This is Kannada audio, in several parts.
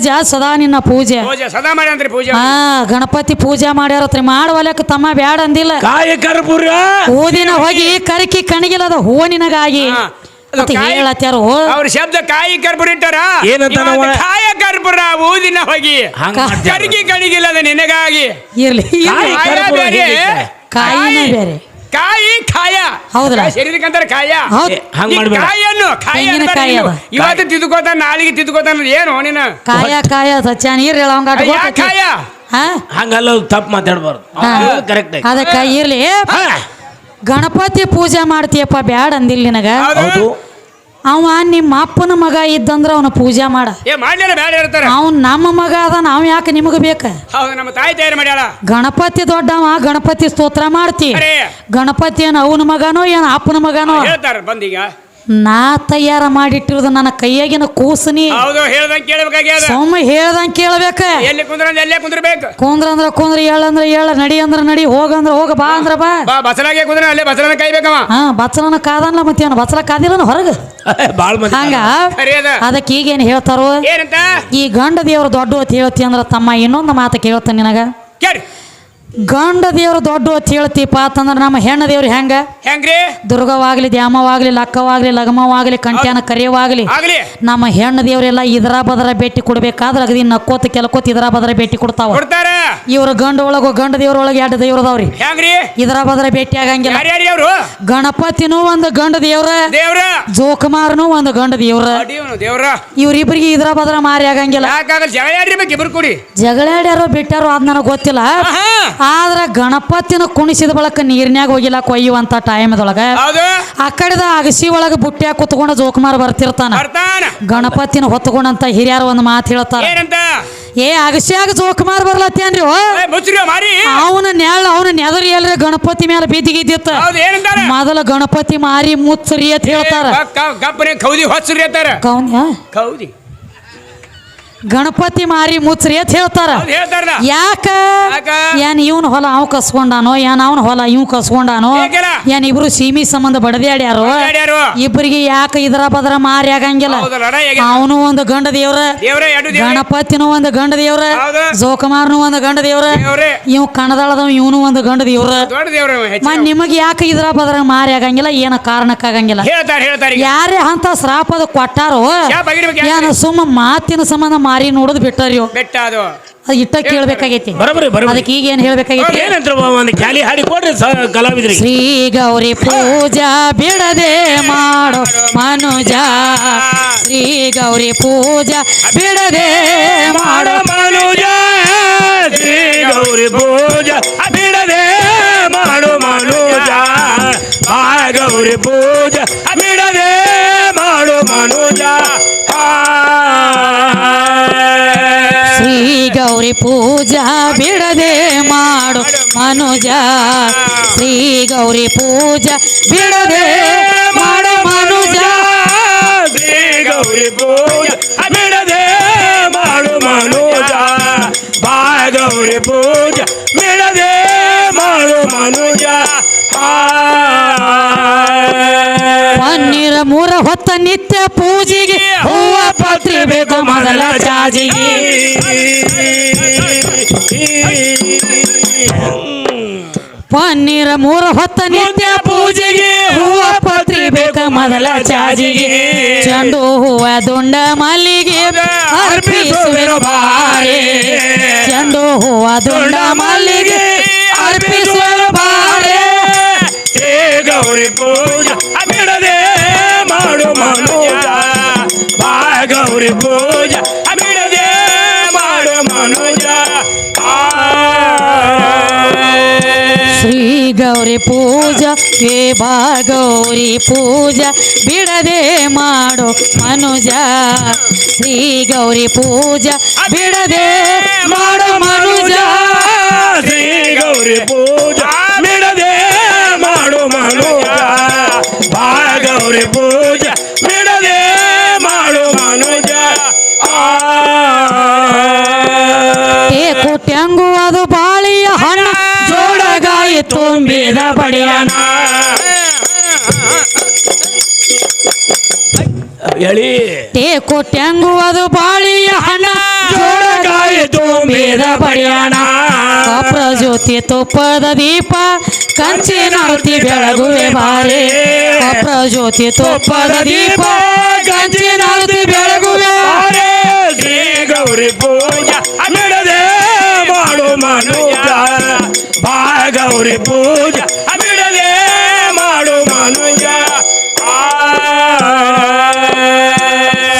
ರಾಜ ಸದಾ ನಿನ್ನ ಪೂಜೆ. ಪೂಜೆ ಸದಾ ಮಾಡಿ ಅಂತ್ರಿ ಪೂಜೆ ಹಾ ಗಣಪತಿ ಪೂಜೆ ಮಾಡ್ಯಾರತ್ರಿ. ಮಾಡುವಲಕ್ಕ ತಮ್ಮ ಬ್ಯಾಡ ಅಂದಿಲ್ಲ. ಕಾಯ ಕರ್ಪೂರ. ಊದಿನ ಹೋಗಿ ಕರಕಿ ಕಣಗಿಲ್ಲದ ಹೂ ನಿನಗಾಗಿ ಹಾ. ಅದು ಅಂತ ಕಾಯಿ- ಹೇಳತ್ಯಾರು? ಅವ್ರ ಶಬ್ದ ಕಾಯಿ ಕರ್ಪೂರ ಇಟ್ಟಾರ? ಏನಂತ ಕಾಯ ಕರ್ಪೂರ ಊದಿನ ಹೋಗಿ. ಕರಿಗಿ ಕಣಿಗಿಲ್ಲದ ನಿನಗಾಗಿ. ಇರ್ಲಿ? ಕಾಯಿನೇ ಕಾಯಿ- ಬೇರೆ. ಕಾಯಿ ಕಾಯ ಹೌದಲ್ಲ? ಶರೀರಕ್ಕೆ ಅಂತಾರೆ ಕಾಯ ಹೌದು. ಹಂಗ್ ಮಾಡ್ಬೇಡ. ಕಾಯನ್ನು ಕಾಯಿ ಅಂತಾರೆ. ನೀನು. ಇವತ್ತು ತಿದ್ಕೋತಾನ ನಾಳಿಗೆ ತಿದ್ಕೋತಾನ ಏನು ನೀನು? ಕಾಯ ಕಾಯ ಸಚ್ಚ ನೀರ್ ಹೇಳವಂಗ ಯಾ ಕಾಯ ಹಾ? ಹಂಗಲ್ಲ ತಪ್ಪು ಮಾತಾಡ್ಬಾರ್ದು. ಹಾ. ಕರೆಕ್ಟ್ ಅದಕ್ಕ ಇರ್ಲಿ. ಗಣಪತಿ ಪೂಜೆ ಮಾಡ್ತೀಯಪ್ಪ ಬ್ಯಾಡ ಅಂದಿಲ್ಲ ನಿನಗ. ಹೌದು. ಹೌದು. ಅವ ನಿಮ್ಮ ಅಪ್ಪನ ಮಗ ಇದ್ದಂದ್ರ ಅವನ ಪೂಜೆ ಮಾಡ. ಏ ಮಾಡ್ಲಿಲ್ಲ ಬೇಡ ಇರ್ತಾರ ಅವ್ನ್ ನಮ್ಮ ಮಗ ಅದ ನಾವ್ ಯಾಕೆ ನಿಮಗ ಬೇಕ? ಹೌದು ನಮ್ಮ ತಾಯಿ ತಯಾರು ಮಾಡ್ಯಾಳ. ಗಣಪತಿ ದೊಡ್ಡವ ಗಣಪತಿ ಸ್ತೋತ್ರ ಮಾಡ್ತಿ. ಅರೇ. ಗಣಪತಿ ಏನ್ ಅವನ ಮಗನೋ ಏನ್ ಅಪ್ಪನ ಮಗನೋ? ಹೇಳ್ತಾರ ಬಂದೀಗ. ನಾ ತಯಾರ ಮಾಡಿಟ್ಟಿರೋದು ನನ್ನ ಕೈಯಾಗಿನ ಕೂಸನಿ. ಹೌದು ಹೇಳ್ದಂಗೆ ಕೇಳ್ಬೇಕಾಗ್ಯದ. ಹೇಳ್ದಂಗ್ ಕೇಳ್ಬೇಕ. ಎಲ್ಲಿ ಕುಂದ್ರ ಎಲ್ಲೇ ಕುಂದ್ರಬೇಕು. ಕುಂದ್ರ ಅಂದ್ರ ಕುಂದ್ರ ಏಳ ಅಂದ್ರ ಏಳ ನಡಿ ಅಂದ್ರ ನಡಿ ಹೋಗ ಅಂದ್ರ ಹೋಗ ಬಾ ಅಂದ್ರ ಬಾ. ಬಾ ಬಸಲಾಗೆ ಕುಂದ್ರ ಅಲ್ಲೇ ಬಸಲನ ಕಾಯ್ಬೇಕವ. ಹಾ ಬಚ್ಚಲನ ಕಾದನ್ಲ ಮತ್ತೇನು ಬಚ್ಚಲ ಕಾದಿಲ್ಲ ಹೊರಗ? ಬಾಳ್ ಮಂದಿ ಹಂಗ? ಅದಕ್ಕೆ ಈಗೇನು ಹೇಳ್ತಾರೋ? ಏನಂತ? ಈ ಗಂಡ ದೇವ್ರು ದೊಡ್ಡ ಹೊತ್ತು ಹೇಳ್ತಿ ಅಂದ್ರ ತಮ್ಮ ಇನ್ನೊಂದು ಮಾತು ಕೇಳ್ತಾನೆ ನಿನಗ. ಕೇಳಿ ಗಂಡ ದೇವ್ರು ದೊಡ್ಡ ಹೊತ್ತು ಹೇಳ್ತೀಪ ಅಂತಂದ್ರ ನಮ್ಮ ಹೆಣ್ಣ ದೇವ್ರು ಹೆಂಗ? ಹೆಂಗ್ರಿ? ದುರ್ಗವಾಗ್ಲಿ ದ್ಯಾಮವಾಗ್ಲಿ ಲಕ್ಕವಾಗ್ಲಿ ಲಗಮವಾಗ್ಲಿ ಕಂಟ್ಯಾನ ಕರಿಯವಾಗ್ಲಿ ನಮ್ಮ ಹೆಣ್ಣು ದೇವರೆಲ್ಲ ಇದರ ಬದರ ಭೇಟಿ ಕೊಡ್ಬೇಕಾದ್ರೆ ಅಗದಿ ನಕ್ಕೋತ ಕೆಲಕೋತ ಇದರ ಬದರ ಭೇಟಿ ಕೊಡ್ತಾವ. ಇವ್ರ ಗಂಡ ಒಳಗ ಗಂಡ ದೇವ್ರ ಒಳಗ ಎರಡು ದೇವ್ರದವ್ರಿ ಹೆಂಗ್ರಿ? ಇದರ ಬದ್ರ ಭೇಟಿ ಆಗಂಗಿಲ್ಲ. ಯಾರ್ಯಾರಿ ಅವ್ರು? ಗಣಪತಿನೂ ಒಂದು ಗಂಡ ದೇವ್ರ ದೇವ್ರ? ಜೋಕುಮಾರನು ಒಂದು ಗಂಡ ದೇವ್ರ. ದೇವ್ರ. ಇವ್ರಿಬ್ರಿಗೆ ಇದರ ಬದ್ರ ಮಾರಿ ಆಗಂಗಿಲ್ಲ. ಯಾಕಾಗಲ್ಲ? ಜಗಳ ಆಡಿರ್ಬೇಕು ಇಬ್ರು ಕೂಡಿ. ಜಗಳಾಡ್ಯಾರೋ ಬಿಟ್ಟಾರೋ ಅದ್ ನನಗೆ ಗೊತ್ತಿಲ್ಲ. ಆದ್ರ ಗಣಪತಿನ ಕುಣಿಸಿದ ಬಳಕ ನೀರ್ನ್ಯಾಗ ಹೋಗಿಲ್ಲ ಕೊಯ್ಯುವಂತ ಟೈಮ್ದೊಳಗ. ಆ ಕಡೆದ ಅಗಸಿ ಒಳಗ ಬುಟ್ಟಿಯಾಗ ಕುತ್ಕೊಂಡು ಜೋಕುಮಾರ್ ಬರ್ತಿರ್ತಾನ. ಗಣಪತಿನ ಹೊತ್ಕೊಂಡಂತ ಹಿರಿಯರು ಒಂದು ಮಾತು ಹೇಳ್ತಾರ. ಏ ಅಗಸ್ಯಾಗ ಜೋಕುಮಾರ್ ಬರ್ಲತ್ತೇನ್ರಿ ಏ, ಮುಚ್ಚ್ರಿ ಮಾರಿ. ಅವನ ನೆಳ ಅವನ ನೆದರಿ ಎಲ್ರಿ ಗಣಪತಿ ಮೇಲೆ ಬಿದ್ದಿಗಿದ್ದಿತ್ತ ಹೌದು ಏನಂತಾರ? ಮೊದಲ ಗಣಪತಿ ಮಾರಿ ಮುಚ್ಚರಿ ಅಂತ ಹೇಳ್ತಾರ. ಕೌದಿ ಹೊಚ್ಚರಿ ಅಂತಾರ. ಕೌನ್ಯ? ಕೌದಿ. ಗಣಪತಿ ಮಾರಿ ಮುಚ್ಚರಿ ಅಂತ ಹೇಳ್ತಾರ. ಯಾಕ? ಏನ್ ಇವನ್ ಹೊಲ ಅವ್ ಕಸ್ಕೊಂಡಾನೋ ಏನ್ ಅವನ ಹೊಲ ಇವ್ ಕಸ್ಕೊಂಡಾನೋ? ಏನ್ ಇಬ್ರು ಸೀಮಿ ಸಂಬಂಧ ಬಡದ್ಯಾಡ್ಯಾರು? ಇಬ್ಬರಿಗೆ ಯಾಕ ಇದ್ರ ಬದ್ರ ಮಾರಿ ಆಗಂಗಿಲ್ಲ? ಅವನು ಒಂದು ಗಂಡ ದೇವ್ರ ಗಣಪತಿನು ಒಂದು ಗಂಡ ದೇವ್ರ. ಜೋಕುಮಾರ್ನು ಒಂದು ಗಂಡ ದೇವ್ರ ಇವ್ ಕಣದಾಳದ ಇವನು ಒಂದು ಗಂಡ ದೇವ್ರ. ನಿಮಗ್ ಯಾಕ ಇದ್ರ ಬದ್ರ ಮಾರಿ ಆಗಂಗಿಲ್ಲ ಏನ ಕಾರಣಕ್ಕಾಗಂಗಿಲ್ಲ. ಯಾರೇ ಅಂತ ಶ್ರಾಪದ ಕೊಟ್ಟಾರೋ ಏನ ಸುಮ್ಮ ಮಾತಿನ ಸಂಬಂಧ ಮಾರಿ ನೋಡೋದು ಬಿಟ್ಟಾರ್ಯೋ ಬೆಟ್ಟ ಅದು ಅದು ಇಟ್ಟ ಕೇಳಬೇಕಾಗೈತಿ. ಬರಬರಿ ಬರಬರಿ. ಅದಕ್ಕೆ ಈಗ ಏನು ಹೇಳ್ಬೇಕಾಗೈತಿ ಏನಂತ ಒಂದು ಖ್ಯಾಲಿ ಹಾಡಿ ಕೊಡ್ರಿ ಸ- ಕಲಾವಿದ್ರಿಗೆ. ಶ್ರೀ ಗೌರಿ ಪೂಜಾ ಬಿಡದೆ ಮಾಡೋ ಮನುಜ. ಶ್ರೀ ಗೌರಿ ಪೂಜಾ ಬಿಡದೆ ಮಾಡೋ ಮನುಜ. ಶ್ರೀ ಗೌರಿ ಪೂಜ ಗೌರಿ ಪೂಜಾ ಬಿಡದೆ ಮಾಡು ಮನುಜ. ಶ್ರೀ ಗೌರಿ ಪೂಜಾ ಬಿಡದೆ ಮಾಡು ಮನುಜ. ಶ್ರೀ ಗೌರಿ ಪೂಜಾ ಬಿಡದೆ ಮಾಡು ಮನುಜ. ಬಾ ಗೌರಿ ಪೂಜಾ ಬಿಡದೆ ಮಾಡು ಮನುಜ. ಪನ್ನೀರ ಮೂರ ಹೊತ್ತ ನಿತ್ಯ ಪೂಜೆಗೆ ಪತ್ರಿ ಬೇಕು ಮೊದಲ ಚಾಜಿಗೆ ಪನ್ನೀರ ಮೂರ ಹೊತ್ತ ನಿತ್ಯ ಪೂಜೆಗೆ ಹೂವ ಪತ್ರಿ ಬೇಕ ಮೊದಲ ಚಾಜಿಗೆ ಚಂಡು ಹೂವ ದುಂಡ ಮಲ್ಲಿಗೆ ಅರ್ಪಿಸುವೆನು ಬಾರೆ ಚಂಡು ಹೂವ ದುಂಡ ಮಲ್ಲಿಗೆ ಅರ್ಪಿಸುವೆನು ಪೂಜ ಬಿಡದೆ ಮಾಡು ಮನುಜ. ಶ್ರೀ ಗೌರಿ ಪೂಜಾ ಹೇ ಬಾ ಗೌರಿ ಪೂಜಾ ಬಿಡದೆ ಮಾಡು ಮನುಜ. ಶ್ರೀ ಗೌರಿ ಪೂಜಾ ಬಿಡದೆ ಮಾಡು ಮನುಜ. ಶ್ರೀ ಗೌರಿ ಪೂಜ. ತುಂಬಿದ ಬಡಿಯನ ಹೇಳಿ ತೆಂಗುವುದು ಬಾಳಿಯ ಹಣ. ಬಾಳಿಯ ಮೇದ ಪಡೆಯಣ ಕಪ್ರ ಜ್ಯೋತಿ ತುಪ್ಪದ ದೀಪ ಕಂಚಿ ಆರತಿ ಬೆಳಗುವೆ ಬಾರಿ. ಕಪ್ರ ಜ್ಯೋತಿ ತುಪ್ಪದ ದೀಪ ಕಂಚಿ ಆರತಿ ಬೆಳಗುವೆ ಬಾರಿ. ಶ್ರೀ ಗೌರಿ ಪೂಜಾ. ಗೌರಿ ಪೂಜಾ ಬಿಡದೆ ಮಾಡು ಮನುಜ.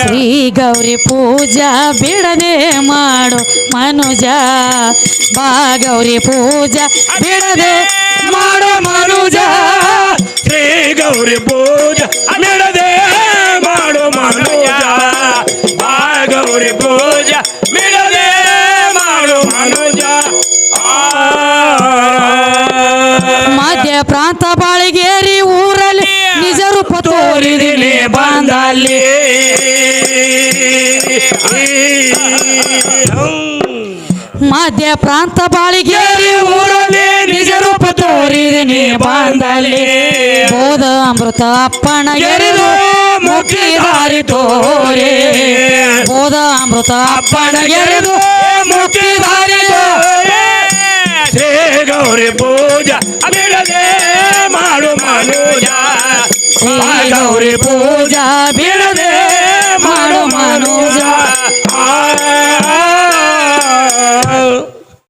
ಶ್ರೀ ಗೌರಿ ಪೂಜಾ ಬಿಡದೆ ಮಾಡು ಮನುಜ. ಬಾ ಗೌರಿ ಪೂಜಾ ಬಿಡದೆ ಮಾಡು ಮನುಜ. ಶ್ರೀ ಗೌರಿ ಪೂಜಾ ಬಿಡದೆ ಮಾಡು ಮನುಜ. ಬಾ ಗೌರಿ ಪೂಜಾ ಬಂದಲ್ಲಿ ಮಧ್ಯ ಪ್ರಾಂತ ಬಾಳಿಗೇರಿ ಊರಲ್ಲಿ ನಿಜ ರೂಪ ತೋರಿದಿನಿ ಬಂದಲ್ಲಿ ಬೋಧ ಅಮೃತ ಅಪ್ಪಣ ಗೆರಿದು ಮುಖಿ ದಾರಿ ತೋರೆ. ಬೋಧ ಅಮೃತ ಅಪ್ಪಣ ಗೆರಿದು ಮುಖಿ ದಾರಿ ತೋರೆ. ಗೌರಿ ಪೂಜಾ ಬಿಡದೆ ಮಾಡು ಮನುಜ. ಗೌರಿ ಪೂಜಾ